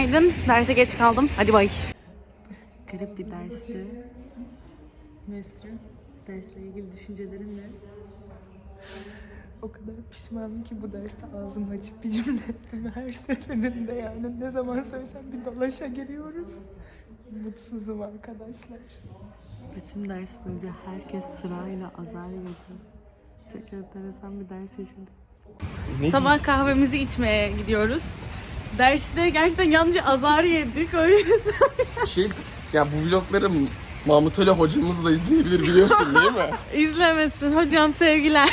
Günaydın. Derse geç kaldım. Hadi bay. Garip bir dersti. Nesrin, dersle ilgili düşüncelerin ne? O kadar pişmanım ki bu derste ağzımı açıp bir cümle ettim her seferinde yani ne zaman söylesem bir dolaşa giriyoruz. Mutsuzum arkadaşlar. Bütün ders boyunca herkes sırayla azar yedi. Çok enteresan bir ders yaşadık. Sabah kahvemizi içmeye gidiyoruz. Derste gerçekten yalnızca azar yedik o yüzden. Şey, ya bu vlogları Mahmut Ali hocamız da izleyebilir biliyorsun değil mi? İzlemesin. Hocam sevgiler.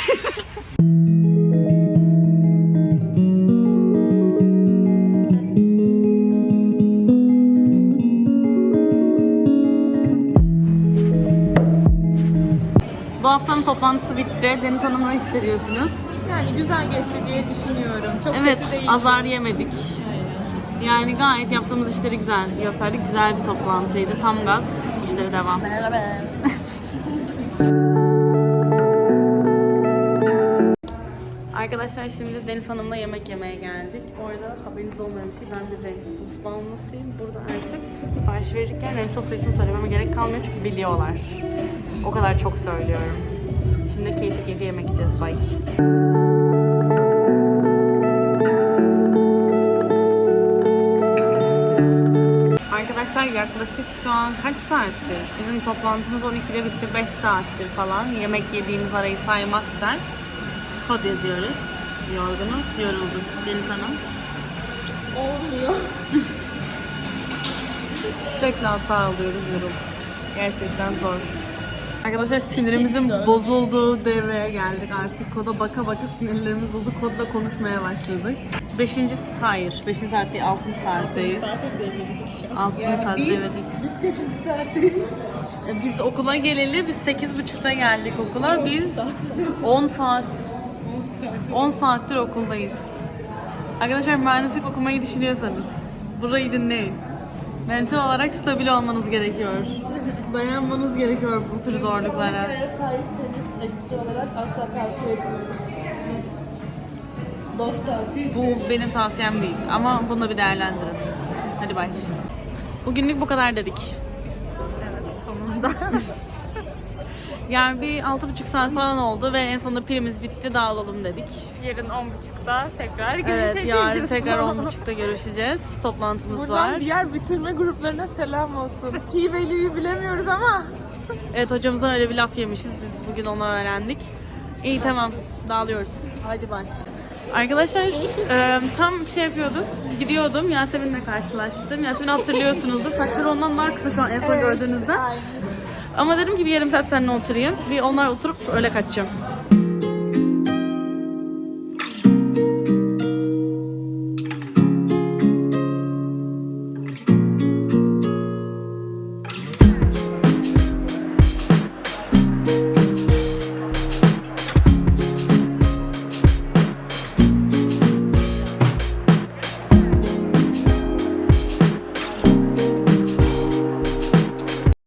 Bu haftanın toplantısı bitti. Deniz Hanım ne hissediyorsunuz? Yani güzel geçti diye düşünüyorum. Çok Evet, kötü değil. azar yemedik. Yani gayet yaptığımız işleri güzel gösterdik. Güzel bir toplantıydı. Tam gaz. işlere devam. Arkadaşlar şimdi Deniz Hanım'la yemek yemeye geldik. Orada haberiniz olmayan bir şey. Ben bir Deniz sos bağımlısıyım. Burada artık sipariş verirken rental sayısını söylememe gerek kalmıyor çünkü biliyorlar. O kadar çok söylüyorum. Şimdi keyifli keyifli yemek yiyeceğiz. Bye. Arkadaşlar yaklaşık şu an kaç saattir? Bizim toplantımız 12'de bitti 5 saattir falan. Yemek yediğimiz arayı saymazsak kod yazıyoruz. Yorgunuz, yorulduk. Deniz Hanım. Olmuyor. Sürekli hata alıyoruz, yorulduk. Gerçekten zor. Arkadaşlar sinirimizin bozulduğu devreye geldik artık. Koda baka baka sinirlerimiz bozuldu. Kodla konuşmaya başladık. Beşinci, hayır. Beşinci saat değil, altıncı saatteyiz. Altıncı saat devirdik. Biz kaçıncı saatteyiz? E, Biz okula geleli biz sekiz buçukta geldik okula. Biz 10 saat 10 saattir okuldayız. Arkadaşlar mühendislik okumayı düşünüyorsanız burayı dinleyin. Mental olarak stabil olmanız gerekiyor. Dayanmanız gerekiyor bu tür zorluklara. sahipseniz ekstra olarak asla tavsiye etmiyoruz. Dost tavsiyesi. Bu benim tavsiyem değil ama bunu da bir değerlendirin. Hadi bay. Bugünlük bu kadar dedik. sonunda. Yani bir altı buçuk saat falan oldu ve en sonunda pilimiz bitti dağılalım dedik. Yarın 10.30'da tekrar Evet görüşeceğiz. yarın tekrar 10.30'da görüşeceğiz. Toplantımız Buradan var. diğer bitirme gruplarına selam olsun. Hibeli'yi bilemiyoruz ama Evet hocamızdan öyle bir laf yemişiz. Biz bugün onu öğrendik. İyi tamam dağılıyoruz. Haydi bay. Arkadaşlar e, tam şey yapıyorduk. Gidiyordum. Yasemin'le karşılaştım. Yasemin'i hatırlıyorsunuzdur. Saçları ondan daha kısa şu an en son gördüğünüzde. Ama dedim ki bir yarım saat seninle oturayım. Bir onlar oturup öyle kaçacağım.